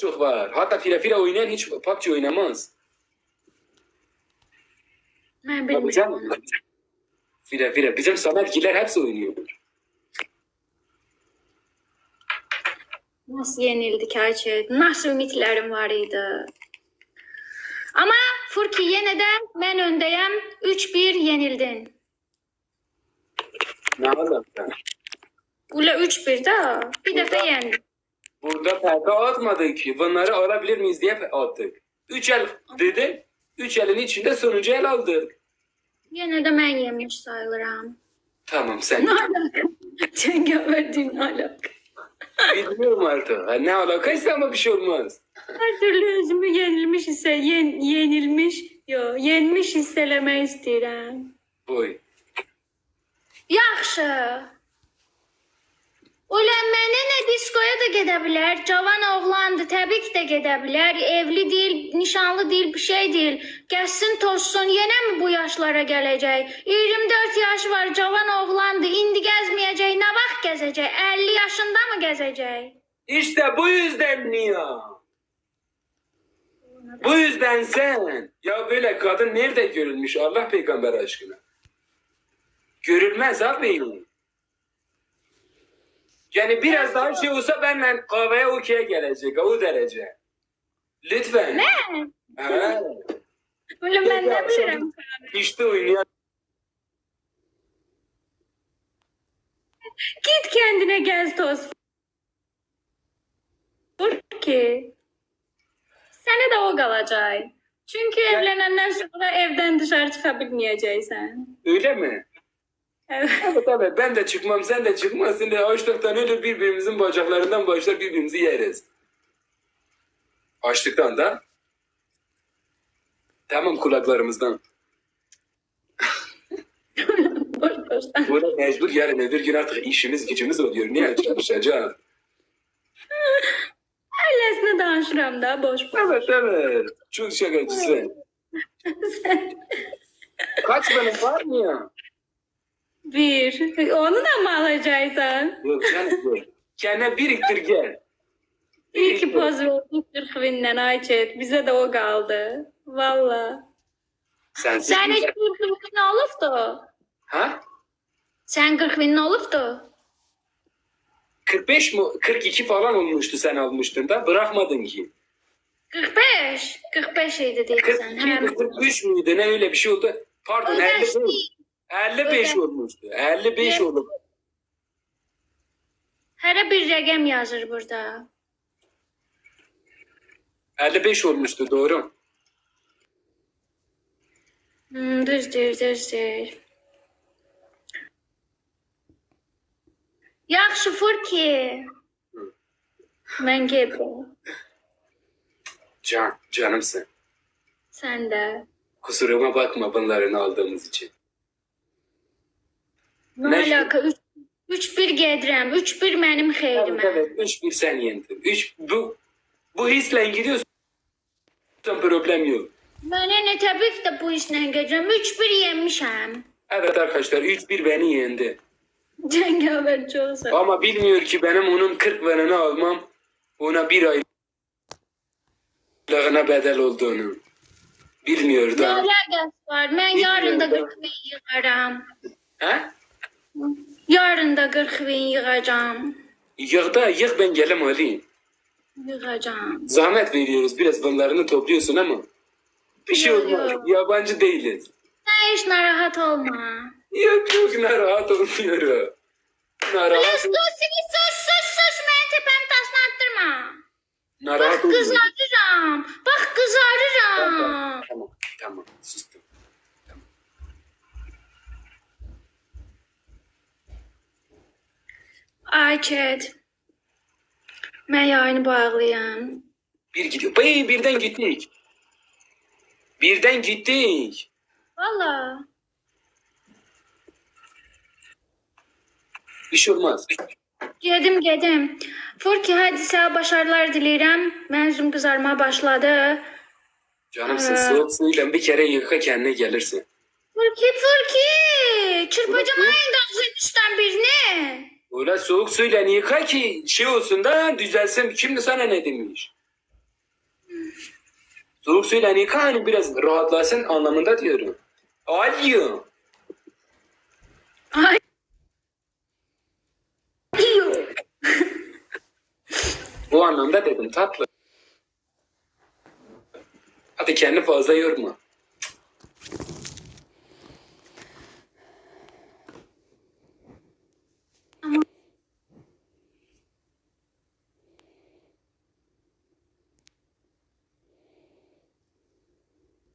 çok var. Hatta file file oynayan hiç PUBG oynamaz. Ben bilmiyorum. File file. Bizim Sametgiler hepsi oynuyor. Nasıl yenildik Ayçet? Nasıl ümitlerim var idi? Ama Furki yine de ben öndeyim. 3-1 yenildin. Ne alaka? Ula 3-1 da. Bir defa yendin. Burada perde atmadık ki. Bunları alabilir miyiz diye attık. Üç el dedi. Üç elin içinde sonuncu el aldık. Yine de ben yemiş sayılırım. Tamam sen. Ne alaka? Cengaverdiğin alaka. Bilmiyorum artık. Ne alakaysa ama bir şey olmaz. Her türlü özümü yenilmiş hisse, yen, yenilmiş, yo, yenmiş hisselemek istedim. Boy. Yaxşı. Ulan mənimlə diskoya da gedə bilər. Cavan oğlandır, təbii ki də gedə bilər. Evli deyil, nişanlı deyil, bir şey deyil. Gəzsin, tozsun, yenə mi bu yaşlara gələcək? 24 yaş var, cavan oğlandır. İndi gəzməyəcək, nə vaxt gəzəcək? 50 yaşında mı gəzəcək? İşte bu yüzden niye? Bu yüzden sen. Ya böyle kadın nerede görülmüş Allah peygamber aşkına? Görülmez abi. Yani biraz daha şey olsa benimle kahveye okey'e gelecek o derece. Lütfen. Nə? Ha, Ulan mən nə bilirəm? işte oynayan. Git kendine gez toz. Burki. Seni de o kalacak. Çünkü evlenenden sonra evden dışarı çıkabilmeyeceksin. Öyle mi? Evet. Evet evet ben de çıkmam sen de çıkmazsın diye açlıktan ölür birbirimizin bacaklarından başlar birbirimizi yeriz. Açlıktan da tamam kulaklarımızdan. boş boştan. Burada mecbur yarın öbür gün artık işimiz gücümüz oluyor. Niye çalışacağız? Öylesine danışıram da boş boş. Evet evet. Çok şakacısın. Kaç benim var mı ya? Bir. Onu da mı alacaksın? Yok canım yok. Kendine biriktir gel. İyi ki poz verdik Kırkıvin'den Ayçet. Bize de o kaldı. Valla. Sensiz Sen hiç güzel. Kırkıvin'in olufdu. Ha? Sen Kırkıvin'in olufdu. 45 mi? 42 falan olmuştu sen almıştın da bırakmadın ki. 45. 45 idi diyorsun. 42 mi 43 müydü ne öyle bir şey oldu. Pardon 50 Ödeş değil. Değil. 55 Öyle. olmuştu. 55 Evet. oldu. Hərə bir rəqəm yazır burada. 55 olmuştu doğru. Hmm, düzdür, düzdür. Yaxşı Furki. Mən gedim. Can, canımsın. Sən də. Kusuruma bakma bunların aldığımız için. Nə Nə? 3 3-1 gedirəm. 3-1 mənim xeyrimə. evet 3-1 sen yendin. 3 bu bu hisle gidiyorsun. Problem yok. Mənə nə təbii ki də bu işlə gedirəm. 3-1 yenmişəm. Evet arkadaşlar 3-1 beni yendi. Cəngavər çox sağ. Ama bilmiyor ki benim onun 40 venini almam ona bir aylığına bedel olduğunu. Bilmiyor Nə da. əlaqəsi var? Mən yarın da 40 min yığaram. Ha? Yarın da 40 bin yığacağam. Yık da yık ben gelim alayım. Yığacağam. Zahmet veriyoruz biraz bunlarını topluyorsun ama. Bir şey Yok, olmaz. yok. Yabancı değiliz. Sen hiç narahat olma. Yok yok narahat olmuyorum. Narahat, Sus sus sus sus sus beni tepem taşına attırma. narahat Bak olmuyorum. kızarırım. Bak kızarırım. Tamam tamam tamam sustum. Ay Ket. Ben yayını bağlayayım. Bir gidiyor. Bey birden gittik. Birden gittik. Valla. Bir şey olmaz. Gedim gedim. Furki hadi sana başarılar dileyirəm. Menzum kızarmaya başladı. Canımsın Ee. soğuk suyla bir kere yıka kendine gelirsin. Furki Furki. Çırpacağım aynı üstten birini. Öyle soğuk suyla yıka ki şey olsun da düzelsin. Şimdi sana ne demiş? Soğuk suyla yıka hani biraz rahatlasın anlamında diyorum. Alo. Ay. Yok. Bu anlamda dedim tatlı. Hadi kendi fazla yorma.